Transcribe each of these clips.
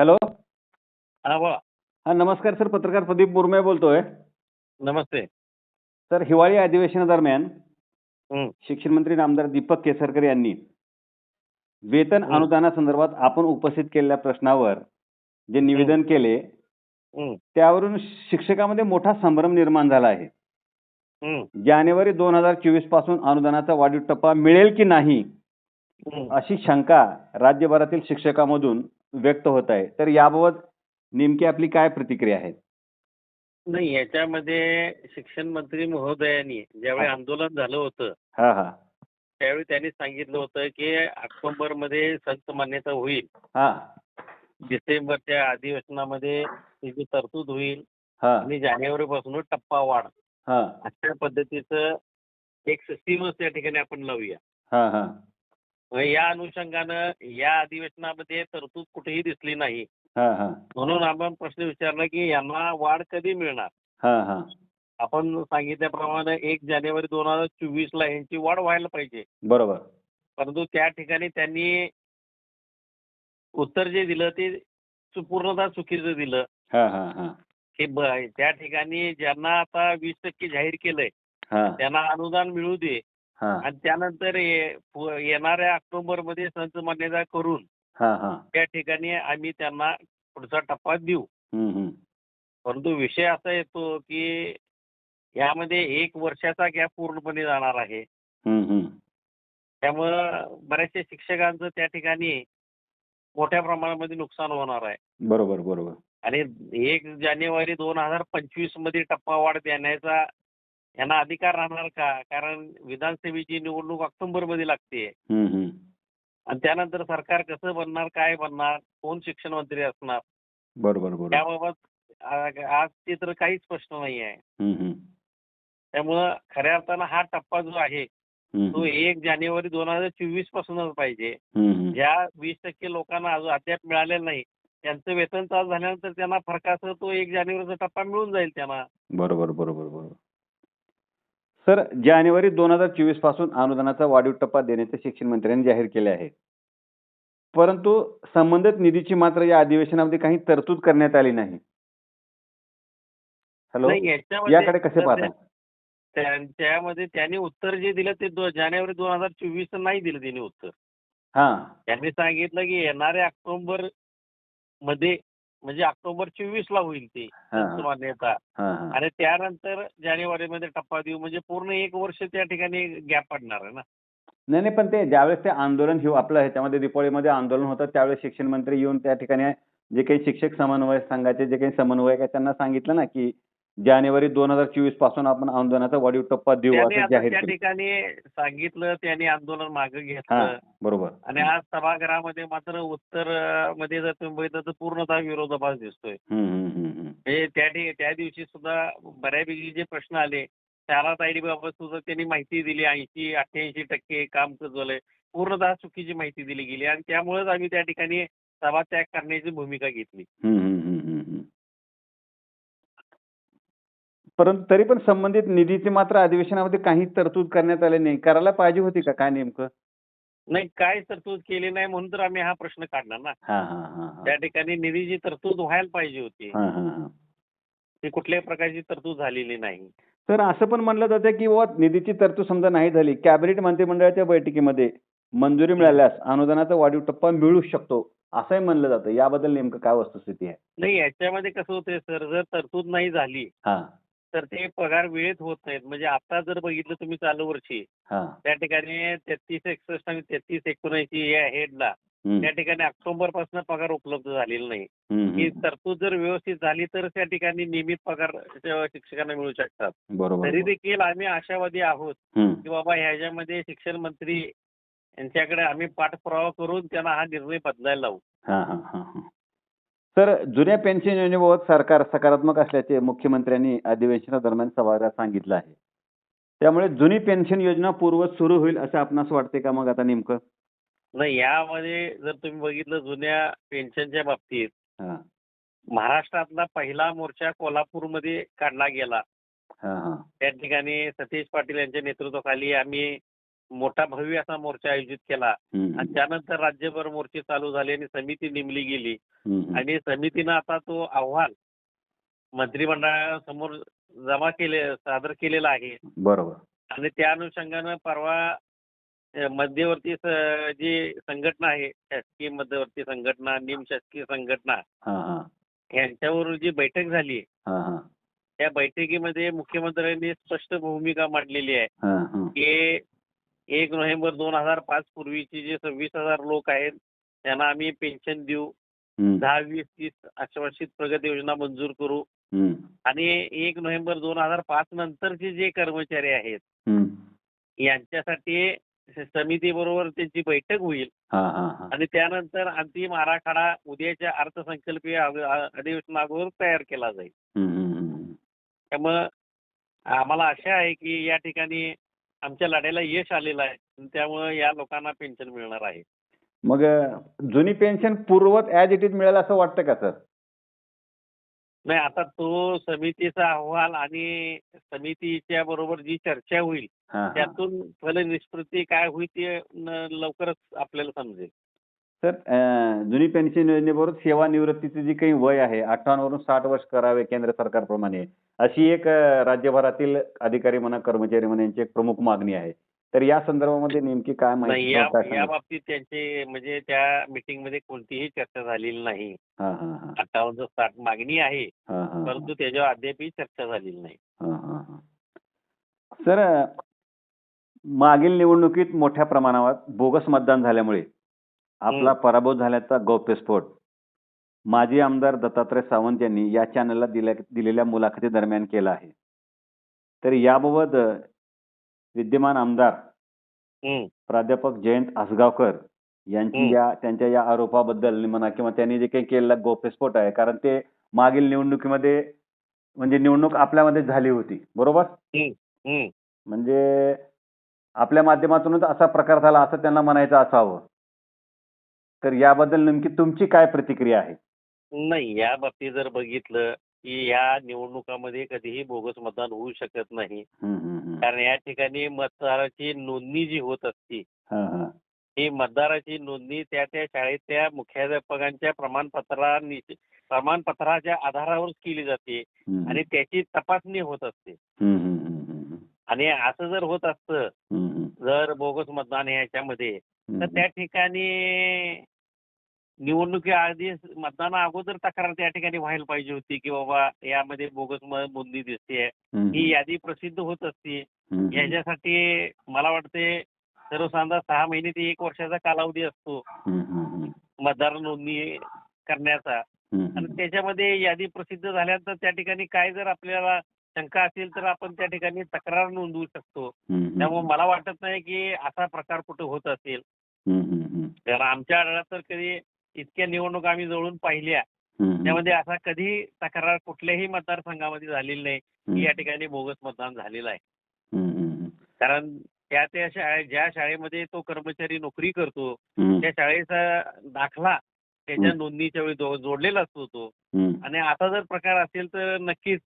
Hello? हा बोला. हा नमस्कार सर पत्रकार प्रदीप मुरमे बोलतोय. नमस्ते. सर हिवाळी अधिवेशनादरम्यान. शिक्षण मंत्री नामदार दीपक केसरकर यांनी वेतन. अनुदानासंदर्भात आपण उपस्थित केलेल्या प्रश्नावर जे निवेदन केले त्यावरून शिक्षकामध्ये मोठा संभ्रम निर्माण झाला आहे. जानेवारी दोन हजार चोवीसपासून अनुदानाचा वाढीव टप्पा मिळेल की नाही. अशी शंका राज्यभरातील शिक्षकामधून व्यक्त होत आहे. तर याबाबत नेमकी आपली काय प्रतिक्रिया आहे? नाही याच्यामध्ये शिक्षण मंत्री महोदयांनी ज्यावेळी. आंदोलन झालं होतं हा हा. त्यावेळी त्यांनी सांगितलं होतं की ऑक्टोबरमध्ये संत मान्यता होईल. हा. डिसेंबरच्या अधिवेशनामध्ये त्याची तरतूद होईल आणि जानेवारी पासून टप्पा वाढ. हा. अशा पद्धतीचं एक सिस्टीमच त्या ठिकाणी आपण लावूया. हा हा. या अनुषंगानं या अधिवेशनामध्ये तरतूद कुठेही दिसली नाही. हा हा. म्हणून आपण प्रश्न विचारला की यांना वाढ कधी मिळणार? हा हा. आपण सांगितल्याप्रमाणे एक जानेवारी दोन हजार चोवीस ला यांची वाढ व्हायला पाहिजे. बरोबर. परंतु त्या ठिकाणी त्यांनी उत्तर जे दिलं ते पूर्णतः चुकीचं दिलं. हा की त्या ठिकाणी ज्यांना आता वीस टक्के जाहीर केलंय त्यांना अनुदान मिळू दे. आणि त्यानंतर येणाऱ्या ऑक्टोबरमध्ये संच मान्यता करून हा हा. त्या ठिकाणी आम्ही त्यांना पुढचा टप्पा देऊ. परंतु विषय असा येतो की यामध्ये एक वर्षाचा गॅप पूर्णपणे जाणार आहे. त्यामुळं बऱ्याचशा शिक्षकांचं त्या ठिकाणी मोठ्या प्रमाणामध्ये नुकसान होणार आहे. बरोबर बरोबर. आणि एक जानेवारी दोन हजार पंचवीसमध्ये टप्पा वाढ देण्याचा यांना अधिकार राहणार का? कारण विधानसभेची निवडणूक ऑक्टोबरमध्ये लागते. आणि त्यानंतर सरकार कसं बनणार काय बनणार कोण शिक्षण मंत्री असणार? बरोबर त्याबाबत आज चित्र काहीच स्पष्ट नाही आहे. त्यामुळं खऱ्या अर्थानं हा टप्पा जो आहे तो एक जानेवारी दोन हजार चोवीस पासूनच पाहिजे. ज्या वीस टक्के लोकांना अजून अद्याप मिळालेलं नाही त्यांचं वेतन चालू झाल्यानंतर त्यांना फरकासह तो एक जानेवारीचा टप्पा मिळून जाईल त्यांना. बरोबर बरोबर बरोबर. सर जानेवारी दोन हजार चोवीसपासून अनुदानाचा वाढीव टप्पा देण्याचे शिक्षण मंत्र्यांनी जाहीर केले आहे. परंतु संबंधित निधीची मात्र या अधिवेशनामध्ये काही तरतूद करण्यात आली नाही. हॅलो नाही याच्यामध्ये याकडे कसे पाहता? त्या- त्यामध्ये त्यांनी उत्तर जे दिलं ते दो- जानेवारी दोन हजार चोवीस नाही दिलं त्यांनी उत्तर. हा. त्यांनी सांगितलं की येणाऱ्या ऑक्टोबरमध्ये म्हणजे ऑक्टोबर चोवीस ला होईल ती हा, हा. मान्यता हा हा. आणि त्यानंतर जानेवारीमध्ये टप्पा देऊ म्हणजे पूर्ण एक वर्ष त्या ठिकाणी गॅप पडणार आहे ना? नाही नाही पण ते ज्यावेळेस ते आंदोलन घेऊ आपलं ह्याच्यामध्ये दीपावलीमध्ये आंदोलन होतं त्यावेळेस शिक्षण मंत्री येऊन त्या ठिकाणी जे काही शिक्षक समन्वय संघाचे जे काही समन्वयक आहेत त्यांना सांगितलं ना की जानेवारी दोन हजार चोवीसपासून आपण आंदोलनाचा वाढीव टप्पा देऊ त्याने असं आता जाहीर त्या केलं. ठिकाणी सांगितलं त्यांनी आंदोलन मागे हा घेतलं. बरोबर. आणि आज सभागृहामध्ये मात्र उत्तर अं, मध्ये जर तुम्ही बघितलं तर पूर्णतः विरोधाभास दिसतोय. हम्म, हम्म, हम्म, हम्म. म्हणजे त्या त्या दिवशी सुद्धा बऱ्यापैकी जे प्रश्न आले त्याला ताईडीबाबत सुद्धा त्यांनी माहिती दिली. ऐंशी अठ्ठ्याऐंशी टक्के काम झालंय पूर्णतः चुकीची माहिती दिली गेली. आणि त्यामुळेच आम्ही त्या ठिकाणी सभा त्याग करण्याची भूमिका घेतली. हम्म, हम्म. परंतु तरी पण संबंधित निधीची मात्र अधिवेशनामध्ये काही तरतूद करण्यात आली नाही. करायला पाहिजे होती का? काय नेमकं? नाही काय तरतूद केली नाही म्हणून तर आम्ही हा प्रश्न काढला ना. हा हा हा हा. त्या ठिकाणी निधीची तरतूद व्हायला पाहिजे होती. हा हा हा. ती कुठल्याही प्रकारची तरतूद झालेली नाही. तर असं पण म्हणलं जातं की बुवा निधीची तरतूद समजा नाही झाली कॅबिनेट मंत्रिमंडळाच्या बैठकीमध्ये मंजुरी मिळाल्यास अनुदानाचा वाढीव टप्पा मिळू शकतो असंही म्हणलं जातं. याबद्दल नेमकं काय वस्तुस्थिती आहे? नाही याच्यामध्ये कसं होतंय सर जर तरतूद नाही झाली हा. तर ते पगार वेळेत होत नाहीत. म्हणजे आता जर बघितलं तुम्ही चालू वर्षी हा. त्या ठिकाणी तेहतीस एकसष्ट आणि तेहतीस एकोणऐंशी या हेडला त्या ठिकाणी ऑक्टोबरपासून पगार उपलब्ध झालेला नाही. ही. तरतूद जर व्यवस्थित झाली तर त्या ठिकाणी नियमित पगार शिक्षकांना मिळू शकतात. तरी देखील आम्ही आशावादी आहोत. की बाबा ह्याच्यामध्ये शिक्षण मंत्री यांच्याकडे आम्ही पाठपुरावा करून त्यांना हा निर्णय बदलायला लावू. सर जुन्या पेन्शन योजनेबाबत सरकार सकारात्मक असल्याचे मुख्यमंत्र्यांनी अधिवेशनादरम्यान सभागृहात सांगितलं आहे. त्यामुळे जुनी पेन्शन योजना पूर्वत सुरू होईल असं आपणास वाटते का मग आता नेमकं? नाही यामध्ये जर तुम्ही बघितलं जुन्या पेन्शनच्या बाबतीत हा. महाराष्ट्रातला पहिला मोर्चा कोल्हापूरमध्ये काढला गेला. हा हा. त्या ठिकाणी सतीश पाटील यांच्या नेतृत्वाखाली आम्ही मोठा भव्य असा मोर्चा आयोजित केला. आणि त्यानंतर राज्यभर मोर्चे चालू झाले आणि समिती नेमली गेली. आणि समितीनं आता तो अहवाल मंत्रिमंडळासमोर जमा केले सादर केलेला आहे. बरोबर. आणि त्या अनुषंगानं परवा मध्यवर्ती जी संघटना आहे शासकीय मध्यवर्ती संघटना निमशासकीय संघटना हा हा. यांच्यावर जी बैठक झाली त्या बैठकीमध्ये मुख्यमंत्र्यांनी स्पष्ट भूमिका मांडलेली आहे की एक नोव्हेंबर दोन हजार पाच पूर्वीचे जे सव्वीस हजार लोक आहेत त्यांना आम्ही पेन्शन देऊ. दहा वीस तीस आश्वासित प्रगती योजना मंजूर करू. आणि एक नोव्हेंबर दोन हजार पाच नंतरचे जे कर्मचारी आहेत. यांच्यासाठी समितीबरोबर त्यांची बैठक होईल. आणि त्यानंतर अंतिम आराखडा उद्याच्या अर्थसंकल्पीय अधिवेशनावर तयार केला जाईल. त्यामुळं आम्हाला आशा आहे की या ठिकाणी आमच्या लढ्याला यश आलेलं आहे. त्यामुळं या लोकांना पेन्शन मिळणार आहे. मग जुनी पेन्शन पूर्वत ऍज इट इज मिळेल असं वाटतं का सर नाही आता तो समितीचा अहवाल आणि समितीच्या बरोबर जी चर्चा होईल त्यातून फलनिष्पत्ती काय होईल ते लवकरच आपल्याला समजेल. सर जुनी पेन्शन योजनेबरोबर सेवानिवृत्तीचे जी काही वय आहे अठ्ठावन्न वरून साठ वर्ष करावे केंद्र सरकारप्रमाणे अशी एक राज्यभरातील अधिकारी म्हणा कर्मचारी म्हणा यांची एक प्रमुख मागणी आहे. तर या संदर्भामध्ये नेमकी काय माहिती या? बाबतीत त्यांचे म्हणजे त्या मीटिंगमध्ये कोणतीही चर्चा झालेली नाही. अठ्ठावन्न साठ मागणी आहे परंतु त्याच्यावर अद्यापही चर्चा झालेली नाही. हा, हा, हा. सर मागील निवडणुकीत मोठ्या प्रमाणावर बोगस मतदान झाल्यामुळे आपला. पराभव झाल्याचा गौप्यस्फोट माजी आमदार दत्तात्रय सावंत यांनी या चॅनलला दिल्या दिलेल्या मुलाखती दरम्यान केला आहे तर याबाबत विद्यमान आमदार. प्राध्यापक जयंत आसगावकर यांची. या त्यांच्या या आरोपाबद्दल म्हणा किंवा त्यांनी जे काही केलेला गौप्यस्फोट आहे कारण ते मागील निवडणुकीमध्ये म्हणजे निवडणूक आपल्यामध्ये झाली होती बरोबर. म्हणजे आपल्या माध्यमातूनच असा प्रकार झाला असं त्यांना म्हणायचं असावं तर याबद्दल नेमकी तुमची काय प्रतिक्रिया आहे? नाही या बाबतीत जर बघितलं की या निवडणुकामध्ये कधीही बोगस मतदान होऊ शकत नाही. कारण या ठिकाणी मतदाराची नोंदणी जी होत असते हा, मतदाराची नोंदणी त्या त्या शाळेतल्या मुख्याध्यापकांच्या प्रमाणपत्रा प्रमाणपत्राच्या आधारावरच केली जाते आणि त्याची तपासणी होत असते. आणि असं जर होत असतं जर बोगस मतदान ह्याच्यामध्ये तर. त्या ठिकाणी निवडणुकी आधी मतदाना अगोदर तक्रार त्या ठिकाणी व्हायला पाहिजे होती की बाबा यामध्ये बोगस नोंदणी दिसते ही यादी प्रसिद्ध होत असते. याच्यासाठी मला वाटते सर्वसाधारण सहा महिने ते एक वर्षाचा कालावधी असतो. मतदार नोंदणी करण्याचा आणि. त्याच्यामध्ये यादी प्रसिद्ध झाल्यानंतर त्या ठिकाणी काय जर आपल्याला शंका असेल तर आपण त्या ठिकाणी तक्रार नोंदवू शकतो. त्यामुळे मला वाटत नाही की असा प्रकार कुठे होत असेल. कारण आमच्या आढळात तर कधी इतक्या निवडणूक आम्ही जवळून पाहिल्या. त्यामध्ये असा कधी तक्रार कुठल्याही मतदारसंघामध्ये झालेली नाही की. या ठिकाणी बोगस मतदान झालेलं आहे कारण त्या त्या शाळे ज्या शाळेमध्ये तो कर्मचारी नोकरी करतो. त्या शाळेचा दाखला त्याच्या. नोंदणीच्या वेळी जोडलेला असतो तो. आणि आता जर प्रकार असेल तर नक्कीच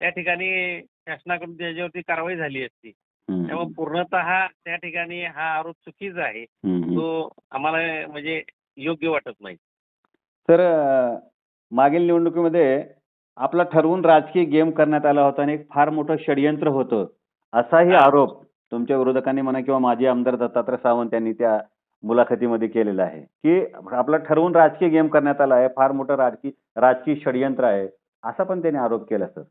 त्या ठिकाणी शासनाकडून त्याच्यावरती कारवाई झाली असती. त्यामुळे पूर्णतः त्या ठिकाणी हा आरोप चुकीचा आहे. तो आम्हाला म्हणजे योग्य वाटत नाही तर मागील निवडणुकीमध्ये आपला ठरवून राजकीय गेम करण्यात आला होता आणि एक फार मोठं षडयंत्र होतं असाही हा. आरोप तुमच्या विरोधकांनी म्हणा किंवा माजी आमदार दत्तात्रय सावंत यांनी त्या मुलाखतीमध्ये केलेला आहे की आपला ठरवून राजकीय गेम करण्यात आला आहे फार मोठं राजकीय राजकीय षडयंत्र आहे असा पण त्यांनी आरोप केला सर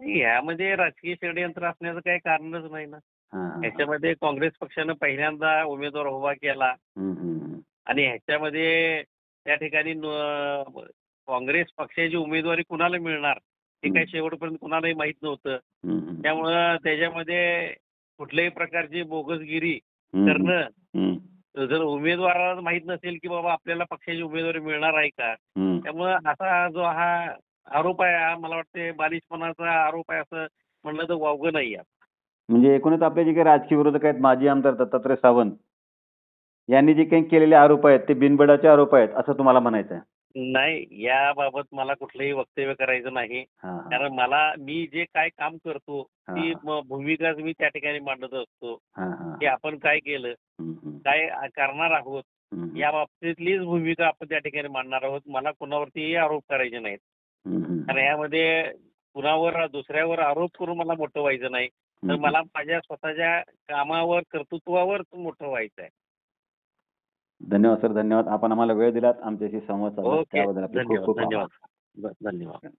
यामध्ये राजकीय षडयंत्र असण्याचं काही कारणच नाही ना. ह्याच्यामध्ये काँग्रेस पक्षानं पहिल्यांदा उमेदवार उभा केला. आणि ह्याच्यामध्ये त्या ठिकाणी काँग्रेस पक्षाची उमेदवारी कुणाला मिळणार? हे काही शेवटपर्यंत कुणालाही माहीत नव्हतं. त्यामुळं त्याच्यामध्ये कुठल्याही प्रकारची बोगसगिरी करणं जर उमेदवाराला माहीत नसेल की बाबा आपल्याला पक्षाची उमेदवारी मिळणार आहे का. त्यामुळं असा जो हा आरोप आहे हा मला वाटते बालिशपणाचा आरोप आहे असं म्हणलं तर वावगं नाही आहे. म्हणजे एकूणच आपले जे काही राजकीय विरोधक आहेत माजी आमदार दत्तात्रय सावंत यांनी जे काही केलेले आरोप आहेत ते बिनबडाचे आरोप आहेत असं तुम्हाला म्हणायचं आहे नाही याबाबत मला कुठलंही वक्तव्य करायचं नाही. हा हा. कारण मला मी जे काय काम करतो हा, ती हा. म- भूमिकाच मी त्या ठिकाणी मांडत असतो. हा, हा. की आपण काय केलं हम्म, हम्म, काय करणार आहोत हम्म, या बाबतीतलीच भूमिका आपण त्या ठिकाणी मांडणार आहोत. मला कुणावरतीही आरोप करायचे नाहीत. हम्म, हम्म. कारण यामध्ये कुणावर दुसऱ्यावर आरोप करून मला मोठं व्हायचं नाही. तर हम्म. मला माझ्या स्वतःच्या कामावर कर्तृत्वावर मोठं व्हायचं आहे धन्यवाद सर. धन्यवाद. आपण आम्हाला वेळ दिलात. आमच्याशी संवाद साधला. ओके. त्याबद्दल आपले खूप धन्यवाद. खूप आभार. धन्यवाद. धन्यवाद.